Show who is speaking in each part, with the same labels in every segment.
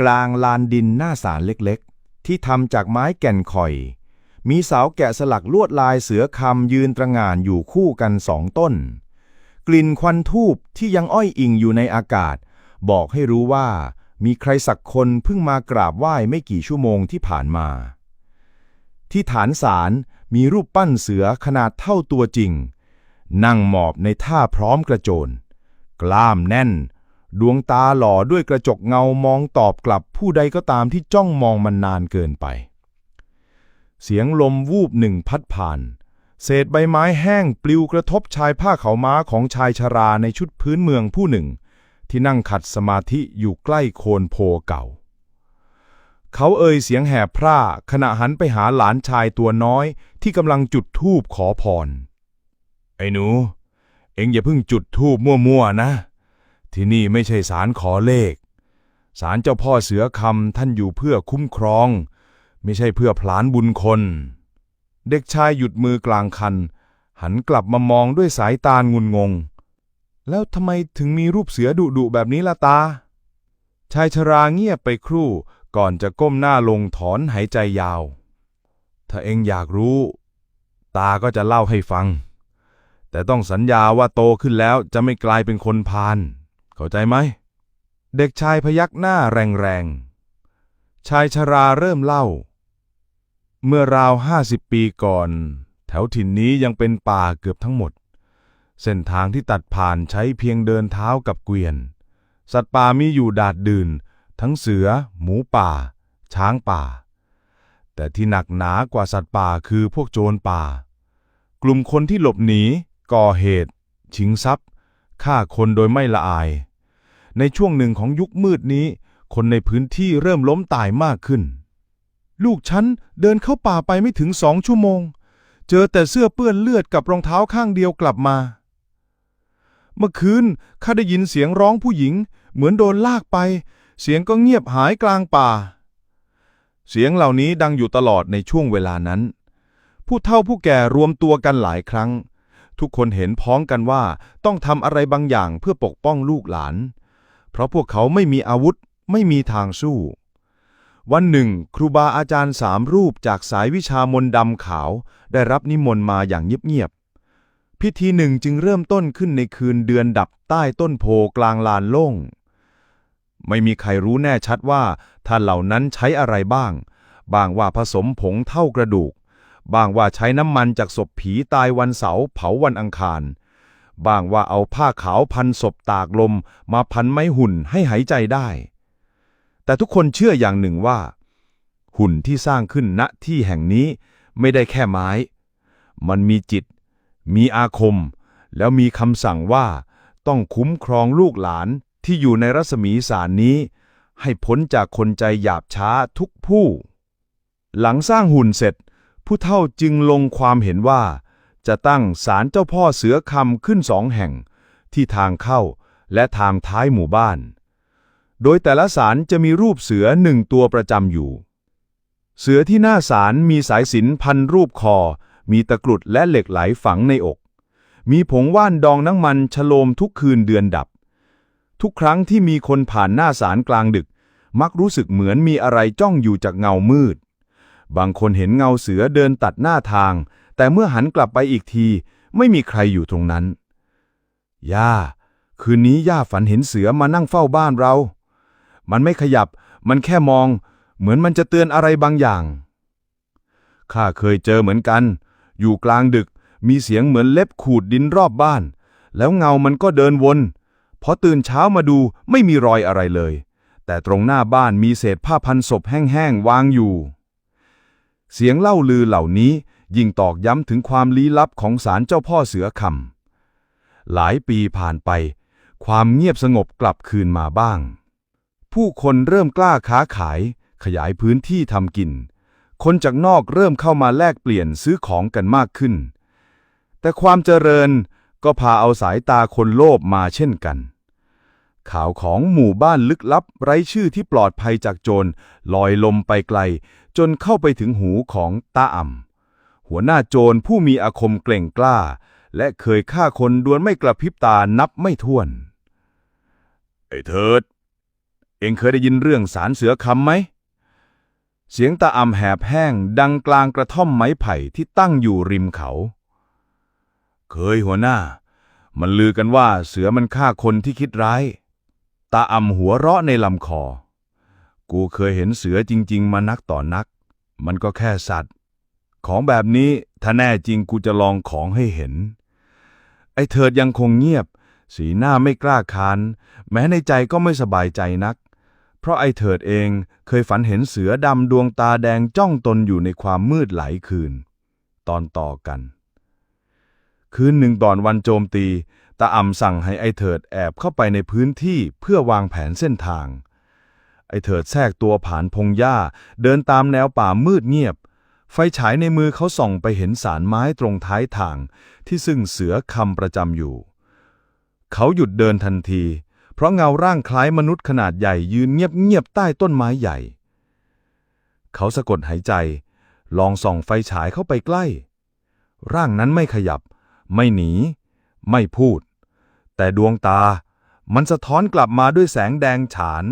Speaker 1: กลางลานดินหน้าศาลเล็กๆ ที่ทำจากไม้แก่นข่อย มีเสาแกะสลักลวดลายเสือคำยืนตระหง่านอยู่คู่กันสองต้น กลิ่นควันทูบที่ยังอ้อยอิงอยู่ในอากาศ บอกให้รู้ว่ามีใครสักคนเพิ่งมากราบไหว้ไม่กี่ชั่วโมงที่ผ่านมา ที่ฐานศาลมีรูปปั้นเสือขนาดเท่าตัวจริง นั่งหมอบในท่าพร้อมกระโจน กล้ามแน่น ดวงตาหล่อด้วยกระจกเงามองตอบกลับผู้ใดก็ตามที่จ้องมองมันนานเกินไป เสียงลมวูบหนึ่งพัดผ่าน เศษใบไม้แห้งปลิวกระทบชายผ้าเขาม้าของชายชราในชุดพื้นเมืองผู้หนึ่ง ที่นั่งขัดสมาธิอยู่ใกล้โคนโพเก่า เขาเอ่ยเสียงแหบพร่าขณะหันไปหาหลานชายตัวน้อยที่กำลังจุดธูปขอพร ไอ้หนู เอ็งอย่าเพิ่งจุดธูปมั่วๆนะ ที่นี่ไม่ใช่ศาลขอเลข ศาลเจ้าพ่อเสือคำท่านอยู่เพื่อคุ้มครอง ไม่ใช่เพื่อพลานบุญคน เด็กชายหยุดมือกลางคัน หันกลับมามองด้วยสายตางุนงง แล้วทำไมถึงมีรูปเสือดุดุแบบนี้ล่ะตา ชายชราเงียบไปครู่ก่อนจะก้มหน้าลงถอนหายใจยาว ถ้าเองอยากรู้ ตาก็จะเล่าให้ฟัง แต่ต้องสัญญาว่าโตขึ้นแล้วจะไม่กลายเป็นคนพาล เข้าใจไหม เด็กชายพยักหน้าแรงๆ ชายชราเริ่มเล่า เมื่อราวห้าสิบปีก่อน แถวถิ่นนี้ยังเป็นป่าเกือบทั้งหมด เส้นทางที่ตัดผ่านใช้เพียงเดินเท้ากับเกวียน สัตว์ป่ามีอยู่ดาดดื่น ทั้งเสือ หมูป่า ช้างป่า แต่ที่หนักหนากว่าสัตว์ป่าคือพวกโจรป่า กลุ่มคนที่หลบหนีก่อเหตุ ชิงทรัพย์ฆ่าคนโดยไม่ละอาย ในช่วงหนึ่งของยุคมืดนี้ คนในพื้นที่เริ่มล้มตายมากขึ้น ลูกฉันเดินเข้าป่าไปไม่ถึงสองชั่วโมง เจอแต่เสื้อเปื้อนเลือดกับรองเท้าข้างเดียวกลับมา เมื่อคืนข้าได้ยินเสียงร้องผู้หญิง เหมือนโดนลากไป เสียงก็เงียบหายกลางป่า เสียงเหล่านี้ดังอยู่ตลอดในช่วงเวลานั้น ผู้เฒ่าผู้แก่รวมตัวกันหลายครั้งทุกคนเห็นพ้องกันว่าต้องทำอะไรบางอย่างเพื่อปกป้องลูกหลาน เพราะพวกเขาไม่มีอาวุธไม่มีทางสู้ วันหนึ่ง ครูบาอาจารย์สามรูปจากสายวิชามนต์ดำขาว ได้รับนิมนต์มาอย่างเงียบๆพิธีหนึ่งจึงเริ่มต้นขึ้นในคืนเดือนดับใต้ต้นโพกลางลานโล่ง ไม่มีใครรู้แน่ชัดว่าท่านเหล่านั้นใช้อะไรบ้าง บางว่าผสมผงเท่ากระดูก บางว่าใช้น้ำมันจากศพผีตายวันเสาร์เผาวันอังคาร บ้างว่าเอาผ้าขาวพันศพตากลม มาพันไม้หุ่นให้หายใจได้ แต่ทุกคนเชื่ออย่างหนึ่งว่า หุ่นที่สร้างขึ้นณที่แห่งนี้ไม่ได้แค่ไม้ มันมีจิต มีอาคม แล้วมีคำสั่งว่าต้องคุ้มครองลูกหลานที่อยู่ในรัศมีสารนี้ ให้พ้นจากคนใจหยาบช้าทุกผู้ หลังสร้างหุ่นเสร็จ ผู้เฒ่าจึงลงความเห็นว่า จะตั้งศาลเจ้าพ่อเสือคำขึ้นสองแห่ง ที่ทางเข้าและทางท้ายหมู่บ้าน โดยแต่ละศาลจะมีรูปเสือหนึ่งตัวประจำอยู่ เสือที่หน้าศาลมีสายสินพันรูปคอ มีตะกรุดและเหล็กไหลฝังในอก มีผงว่านดองน้ำมันฉโลมทุกคืนเดือนดับ ทุกครั้งที่มีคนผ่านหน้าศาลกลางดึก มักรู้สึกเหมือนมีอะไรจ้องอยู่จากเงามืด บางคนเห็นเงาเสือเดินตัดหน้าทาง แต่เมื่อหันกลับไปอีกที ไม่มีใครอยู่ตรงนั้น ย่า คืนนี้ย่าฝันเห็นเสือมานั่งเฝ้าบ้านเรา มันไม่ขยับ มันแค่มอง เหมือนมันจะเตือนอะไรบางอย่าง ข้าเคยเจอเหมือนกัน อยู่กลางดึก มีเสียงเหมือนเล็บขูดดินรอบบ้าน แล้วเงามันก็เดินวนพอตื่นเช้ามาดูไม่มีรอยอะไรเลย แต่ตรงหน้าบ้านมีเศษผ้าพันศพแห้งๆวางอยู่ เสียงเล่าลือเหล่านี้ ยิ่งตอกย้ำถึงความลี้ลับของศาลเจ้าพ่อเสือคำหลายปีผ่านไป ความเงียบสงบกลับคืนมาบ้าง ผู้คนเริ่มกล้าค้าขาย ขยายพื้นที่ทำกิน คนจากนอกเริ่มเข้ามาแลกเปลี่ยนซื้อของกันมากขึ้น แต่ความเจริญก็พาเอาสายตาคนโลภมาเช่นกัน ข่าวของหมู่บ้านลึกลับ ไร้ชื่อที่ปลอดภัยจากโจรลอยลมไปไกล จนเข้าไปถึงหูของตาอ่ำ หัวหน้าโจรผู้มีอาคมเกล่งกล้า และเคยฆ่าคนดวนไม่กระพริบตานับไม่ถ้วน ไอ้เถิด เองเคยได้ยินเรื่องสารเสือคำไหม เสียงตาอ่ำแหบแห้งดังกลางกระท่อมไม้ไผ่ที่ตั้งอยู่ริมเขา เคยหัวหน้า มันลือกันว่าเสือมันฆ่าคนที่คิดร้าย ตาอ่ำหัวเราะในลำคอ กูเคยเห็นเสือจริง ๆ มานักต่อนัก มันก็แค่สัตว์ ของแบบนี้ถ้าแน่จริงกูจะลองของให้เห็น ไอ้เถิดยังคงเงียบ สีหน้าไม่กล้าคาน แม้ในใจก็ไม่สบายใจนัก เพราะไอ้เถิดเองเคยฝันเห็นเสือดำดวงตาแดงจ้องตนอยู่ในความมืดหลายคืน ตอนต่อกัน คืนหนึ่งตอนวันโจมตีตาอ่ำสั่งให้ไอ้เถิดแอบเข้าไปในพื้นที่เพื่อวางแผนเส้นทางไอ้เถิดแทรกตัวผ่านพงหญ้า เดินตามแนวป่ามืดเงียบ ไฟฉายในมือเขาส่องไปเห็นสารไม้ตรงท้ายทาง ที่ซึ่งเสือคำประจำอยู่ เขาหยุดเดินทันที เพราะเงาร่างคล้ายมนุษย์ขนาดใหญ่ยืนเงียบๆใต้ต้นไม้ใหญ่ เขาสะกดหายใจ ลองส่องไฟฉายเข้าไปใกล้ ร่างนั้นไม่ขยับ ไม่หนี ไม่พูด แต่ดวงตา มันสะท้อนกลับมาด้วยแสงแดงฉาน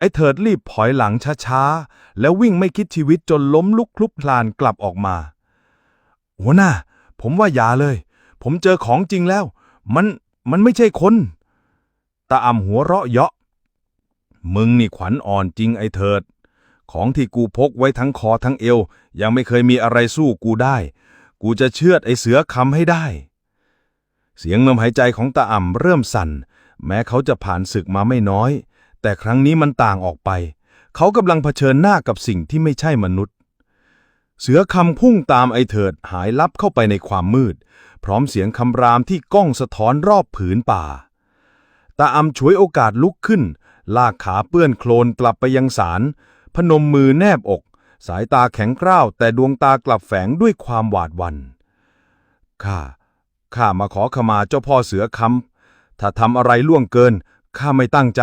Speaker 1: ไอ้เถิดรีบถอยหลังช้าๆ แล้ววิ่งไม่คิดชีวิตจนล้มลุกคลุกคลานกลับออกมา หัวหน้า ผมว่าอย่าเลย ผมเจอของจริงแล้ว มันมันไม่ใช่คนตาอ่ำหัวเราะเยาะ มึงนี่ขวัญอ่อนจริงไอ้เถิด ของที่กูพกไว้ทั้งคอทั้งเอว ยังไม่เคยมีอะไรสู้กูได้ กูจะเชือดไอ้เสือคำให้ได้ เสียงลมหายใจของตาอ่ำเริ่มสั่น แม้เขาจะผ่านศึกมาไม่น้อย แต่ครั้งนี้มันต่างออกไป เขากำลังเผชิญหน้ากับสิ่งที่ไม่ใช่มนุษย์ เสือคำพุ่งตามไอเถิดหายลับเข้าไปในความมืด พร้อมเสียงคำรามที่ก้องสะท้อนรอบผืนป่า ตาอำฉวยโอกาสลุกขึ้น ลากขาเปื้อนโคลนกลับไปยังศาลพนมมือแนบอก สายตาแข็งกร้าว แต่ดวงตากลับแฝงด้วยความหวาดหวันข้าข้ามาขอขมาเจ้าพ่อเสือคำถ้าทำอะไรล่วงเกินข้าไม่ตั้งใจ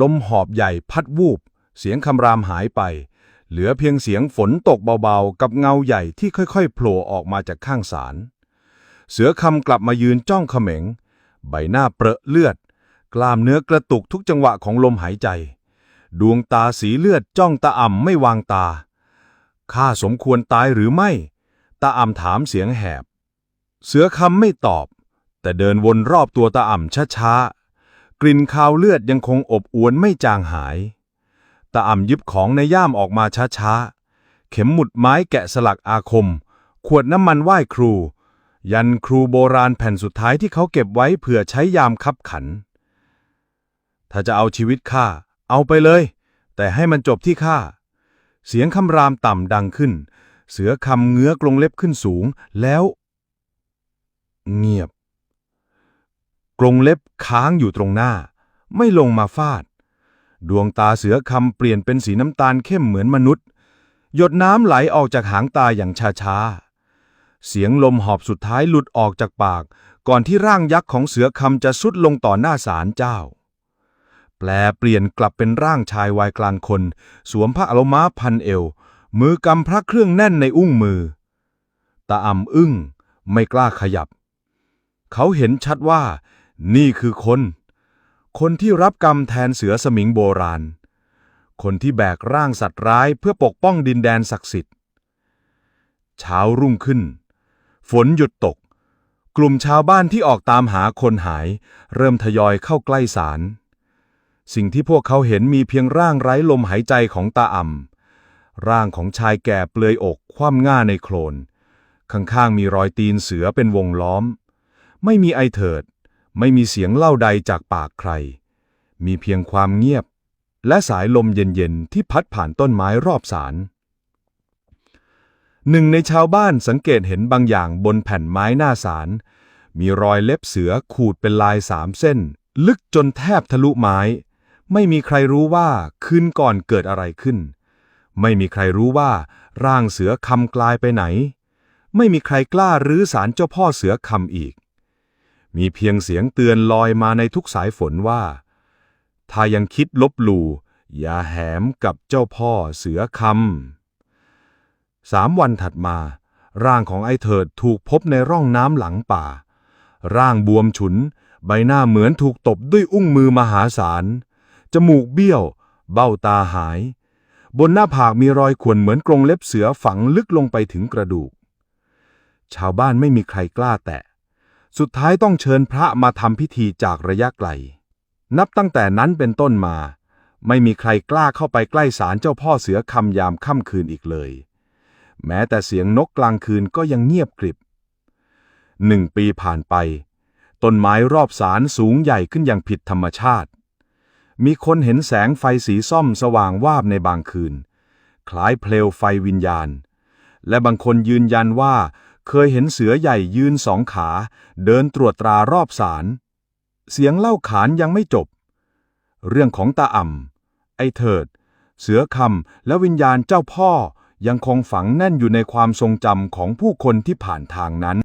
Speaker 1: ลมหอบใหญ่พัดวูบ เสียงคำรามหายไป เหลือเพียงเสียงฝนตกเบาๆ กับเงาใหญ่ที่ค่อยๆโผล่ออกมาจากข้างศาล เสือคำกลับมายืนจ้องเขม็ง ใบหน้าเปรอะเลือด กล้ามเนื้อกระตุกทุกจังหวะของลมหายใจ ดวงตาสีเลือดจ้องตาอ่ำไม่วางตา ข้าสมควรตายหรือไม่ ตาอ่ำถามเสียงแหบ เสือคำไม่ตอบ แต่เดินวนรอบตัวตาอ่ำช้าๆ กลิ่นคาวเลือดยังคงอบอวนไม่จางหาย ตาอ่ำยิบของในย่ามออกมาช้าๆ เข็มหมุดไม้แกะสลักอาคม ขวดน้ำมันไหว้ครู ยันครูโบราณแผ่นสุดท้ายที่เขาเก็บไว้เผื่อใช้ยามคับขัน ถ้าจะเอาชีวิตข้า เอาไปเลย แต่ให้มันจบที่ข้า เสียงคำรามต่ำดังขึ้น เสือคำเงื้อกรงเล็บขึ้นสูงแล้ว เงียบ กรงเล็บค้างอยู่ตรงหน้า ไม่ลงมาฟาด ดวงตาเสือคำเปลี่ยนเป็นสีน้ำตาลเข้มเหมือนมนุษย์ หยดน้ำไหลออกจากหางตาอย่างช้าๆ เสียงลมหอบสุดท้ายหลุดออกจากปาก ก่อนที่ร่างยักษ์ของเสือคำจะสุดลงต่อหน้าศาลเจ้า แปลเปลี่ยนกลับเป็นร่างชายวัยกลางคน สวมผ้าอลม้าพันเอว มือกำพระเครื่องแน่นในอุ้งมือ ตาอ่ำอึ้ง ไม่กล้าขยับ เขาเห็นชัดว่า นี่คือคน คนที่รับกรรมแทนเสือสมิงโบราณ คนที่แบกร่างสัตว์ร้ายเพื่อปกป้องดินแดนศักดิ์สิทธิ์ เช้ารุ่งขึ้น ฝนหยุดตก กลุ่มชาวบ้านที่ออกตามหาคนหาย เริ่มทยอยเข้าใกล้ศาลสิ่งที่พวกเขาเห็นมีเพียงร่างไร้ลมหายใจของตาอ่ำร่างของชายแก่เปลือยอกคว่ำง่าในโคลน ข้างๆมีรอยตีนเสือเป็นวงล้อม ไม่มีไอเถิด ไม่มีเสียงเล่าใดจากปากใคร มีเพียงความเงียบ และสายลมเย็นๆ ที่พัดผ่านต้นไม้รอบศาลหนึ่งในชาวบ้านสังเกตเห็นบางอย่างบนแผ่นไม้หน้าศาลมีรอยเล็บเสือขูดเป็นลายสามเส้น ลึกจนแทบทะลุไม้ ไม่มีใครรู้ว่าคืนก่อนเกิดอะไรขึ้น ไม่มีใครรู้ว่าร่างเสือคำกลายไปไหน ไม่มีใครกล้ารื้อสารเจ้าพ่อเสือคำอีก มีเพียงเสียงเตือนลอยมาในทุกสายฝนว่า ถ้ายังคิดลบหลู่อย่าแหมกับเจ้าพ่อเสือคำสามวันถัดมา ร่างของไอ้เถิดถูกพบในร่องน้ำหลังป่า ร่างบวมฉุน ใบหน้าเหมือนถูกตบด้วยอุ้งมือมหาศาล
Speaker 2: จมูกเบี้ยว เบ้าตาหาย บนหน้าผากมีรอยข่วนเหมือนกรงเล็บเสือฝังลึกลงไปถึงกระดูก ชาวบ้านไม่มีใครกล้าแตะ สุดท้ายต้องเชิญพระมาทำพิธีจากระยะไกล นับตั้งแต่นั้นเป็นต้นมา ไม่มีใครกล้าเข้าไปใกล้ศาลเจ้าพ่อเสือคำยามค่ำคืนอีกเลย แม้แต่เสียงนกกลางคืนก็ยังเงียบกริบหนึ่งปีผ่านไป ต้นไม้รอบศาลสูงใหญ่ขึ้นอย่างผิดธรรมชาติ มีคนเห็นแสงไฟสีส้มสว่างวาบในบางคืน คล้ายเปลวไฟวิญญาณ และบางคนยืนยันว่า เคยเห็นเสือใหญ่ยืนสองขา เดินตรวจตรารอบศาล เสียงเล่าขานยังไม่จบ เรื่องของตาอ่ำไอเถิด เสือคำและวิญญาณเจ้าพ่อยังคงฝังแน่นอยู่ในความทรงจำของผู้คนที่ผ่านทางนั้น